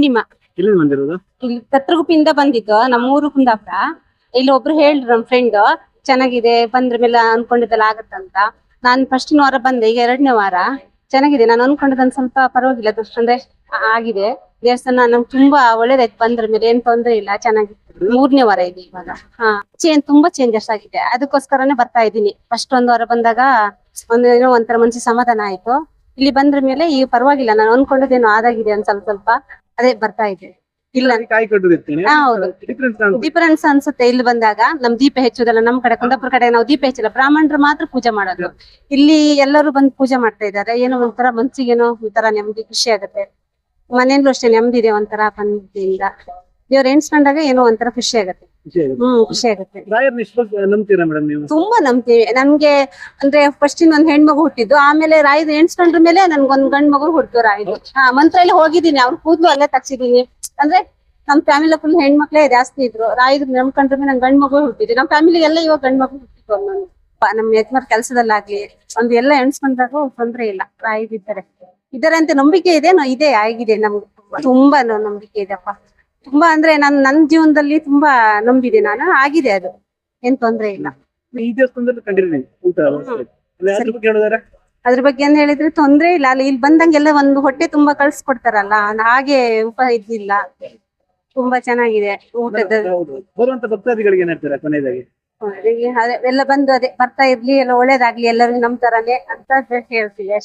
ಪೂರ್ಣಿಮಾ ಬಂದಿರೋದು? ಇಲ್ಲಿ ಕತ್ರಗುಪ್ಪಿಂದ ಬಂದಿದ್ದು ನಮ್ಮೂರು ಕುಂದಾಪುರ. ಇಲ್ಲಿ ಒಬ್ರು ಹೇಳಿದ್ರು ನಮ್ ಫ್ರೆಂಡ್ ಚೆನ್ನಾಗಿದೆ ಬಂದ್ರ ಮೇಲೆ ಅನ್ಕೊಂಡಿದ್ದೆಲ್ಲ ಆಗತ್ತಂತ. ನಾನ್ ಫಸ್ಟ್ ವಾರ ಬಂದೆ ಈಗ ಎರಡನೇ ವಾರ. ಚೆನ್ನಾಗಿದೆ ನಾನು ಅನ್ಕೊಂಡಿದ್ದೊಂದ್ ಸ್ವಲ್ಪ ಪರವಾಗಿಲ್ಲ ಅಂದ್ರೆ ಆಗಿದೆ. ದೇವಸ್ಥಾನ ನಮ್ಗೆ ತುಂಬಾ ಒಳ್ಳೇದಾಯ್ತು ಬಂದ್ರ ಮೇಲೆ ಏನ್ ತೊಂದ್ರೆ ಇಲ್ಲ ಚೆನ್ನಾಗಿತ್ತು. ಮೂರನೇ ವಾರ ಇದೆ ಇವಾಗ. ಹಾ ಚೇಂಜ್ ತುಂಬಾ ಚೇಂಜಸ್ ಆಗಿದೆ. ಅದಕ್ಕೋಸ್ಕರನೇ ಬರ್ತಾ ಇದ್ದೀನಿ. ಫಸ್ಟ್ ಒಂದ್ ವಾರ ಬಂದಾಗ ಒಂದ್ ಏನೋ ಒಂಥರ ಮನ್ಸಿಗೆ ಸಮಾಧಾನ ಆಯ್ತು. ಇಲ್ಲಿ ಬಂದ್ರ ಮೇಲೆ ಈಗ ಪರವಾಗಿಲ್ಲ ನಾನು ಅನ್ಕೊಂಡದ್ದೇನೋ ಆದಾಗಿದೆ ಒಂದ್ ಸ್ವಲ್ಪ ಸ್ವಲ್ಪ. ಅದೇ ಬರ್ತಾ ಇದೆ. ಇಲ್ಲ. ಡಿಫ್ರೆನ್ಸ್ ಅನ್ಸುತ್ತೆ. ಇಲ್ಲಿ ಬಂದಾಗ ನಮ್ ದೀಪ ಹೆಚ್ಚುದಲ್ಲ ನಮ್ ಕಡೆ ಕುಂದಾಪುರ ಕಡೆ ನಾವು ದೀಪ ಹೆಚ್ಚಿಲ್ಲ. ಬ್ರಾಹ್ಮಣರು ಮಾತ್ರ ಪೂಜೆ ಮಾಡೋದು. ಇಲ್ಲಿ ಎಲ್ಲರೂ ಬಂದು ಪೂಜೆ ಮಾಡ್ತಾ ಇದ್ದಾರೆ. ಏನೋ ಒಂಥರ ಮನ್ಸಿಗೇನೋ ಒಂಥರ ನೆಮ್ಮದಿ ಖುಷಿ ಆಗುತ್ತೆ. ಮನೆಯಲ್ಲೂ ಅಷ್ಟೇ ನೆಮ್ಮದಿ ಇದೆ ಒಂಥರ ಬಂದಿಂದ ದೇವ್ರ ಎಣಿಸ್ಕೊಂಡಾಗ ಏನೋ ಒಂಥರ ಖುಷಿ ಆಗುತ್ತೆ. ಹ್ಮ್ ಖುಷಿ ಆಗುತ್ತೆ ರಾಯರ್ನ ಇಷ್ಟು ನಂಬ್ತೀರಾ ಮೇಡಮ್ ನೀವು? ತುಂಬಾ ನಂಬ್ತೀವಿ. ನಮ್ಗೆ ಅಂದ್ರೆ ಫಸ್ಟ್ ಒಂದ್ ಹೆಣ್ಮಗು ಹುಟ್ಟಿದ್ದು ಆಮೇಲೆ ರಾಯ್ ಎಣ್ಸ್ಕೊಂಡ್ರ ಮೇಲೆ ನನ್ಗೊಂದ್ ಗಂಡ್ ಮಗು ಹುಟ್ಟು ರಾಯ್ದು ಹಾ ಮಂತ್ರಲ್ಲಿ ಹೋಗಿದ್ದೀನಿ ಅವ್ರ ಕೂದ್ಲು ಅಲ್ಲೇ ತಗ್ಸಿದೀನಿ. ಅಂದ್ರೆ ನಮ್ ಫ್ಯಾಮಿಲಿ ಫುಲ್ ಹೆಣ್ಮಕ್ಳೇ ಜಾಸ್ತಿ ಇದ್ರು. ರಾಯ್ದು ನಂಬ್ಕೊಂಡ್ರ ಮೇಲೆ ನನ್ ಗಂಡ್ ಮಗು ಹುಟ್ಟಿದ್ವಿ. ನಮ್ ಫ್ಯಾಮಿಲಿ ಎಲ್ಲ ಇವಾಗ ಗಂಡ್ ಮಗು ಹುಟ್ಟಿದ್ರು ನಾನು ನಮ್ ಯಜಮಾನ್ ಕೆಲ್ಸದಲ್ಲಾಗ್ಲಿ ಒಂದ್ ಎಲ್ಲ ಎಣ್ಸ್ಕೊಂಡಾಗ ತೊಂದ್ರೆ ಇಲ್ಲ. ರಾಯ್ದಿದ್ದಾರೆ ಇದಾರೆ ಅಂತ ನಂಬಿಕೆ ಇದೆ ಇದೆ ಆಗಿದೆ ನಮ್ಗೆ. ತುಂಬಾ ನಂಬಿಕೆ ಇದೆಪ್ಪ ತುಂಬಾ ಅಂದ್ರೆ ನನ್ ನನ್ ಜೀವನದಲ್ಲಿ ತುಂಬಾ ನಂಬಿದೆ ನಾನು. ಆಗಿದೆ ಅದು. ಏನ್ ತೊಂದ್ರೆ ಇಲ್ಲ. ಈ ದೇವಸ್ಥಾನದಲ್ಲಿ ಕಂಡಿದ್ದೀನಿ ಊಟ ವ್ಯವಸ್ಥೆ. ಅಲ್ಲಿ ಅದ್ರ ಬಗ್ಗೆ ಹೇಳಿದಾರೆ ಅದ್ರ ಬಗ್ಗೆ ಏನ್ ಹೇಳಿದ್ರೆ ತೊಂದ್ರೆ ಇಲ್ಲ. ಅಲ್ಲಿ ಇಲ್ಲಿ ಬಂದಂಗೆಲ್ಲ ಒಂದು ಹೊಟ್ಟೆ ತುಂಬಾ ಕಳ್ಸ್ಕೊಡ್ತಾರಲ್ಲ ಹಾಗೆ ಉಪ ಇದಿಲ್ಲ ತುಂಬಾ ಚೆನ್ನಾಗಿದೆ ಊಟದ ಹೌದು. ಬರುವಂತ ಭಕ್ತಾದಿಗಳಿಗೆ ಏನ್ ಹೇಳ್ತಾರೆ ಕೊನೆಯದಾಗಿ? ಅದೇ ಅದೇ ಎಲ್ಲ ಬಂದು ಅದೇ ಬರ್ತಾ ಇರ್ಲಿ ಎಲ್ಲ ಒಳ್ಳೇದಾಗ್ಲಿ ಎಲ್ಲರೂ ನಮ್ ತರಾನೇ ಅಂತ ಹೇಳ್ತೀವಿ ಅಷ್ಟೇ.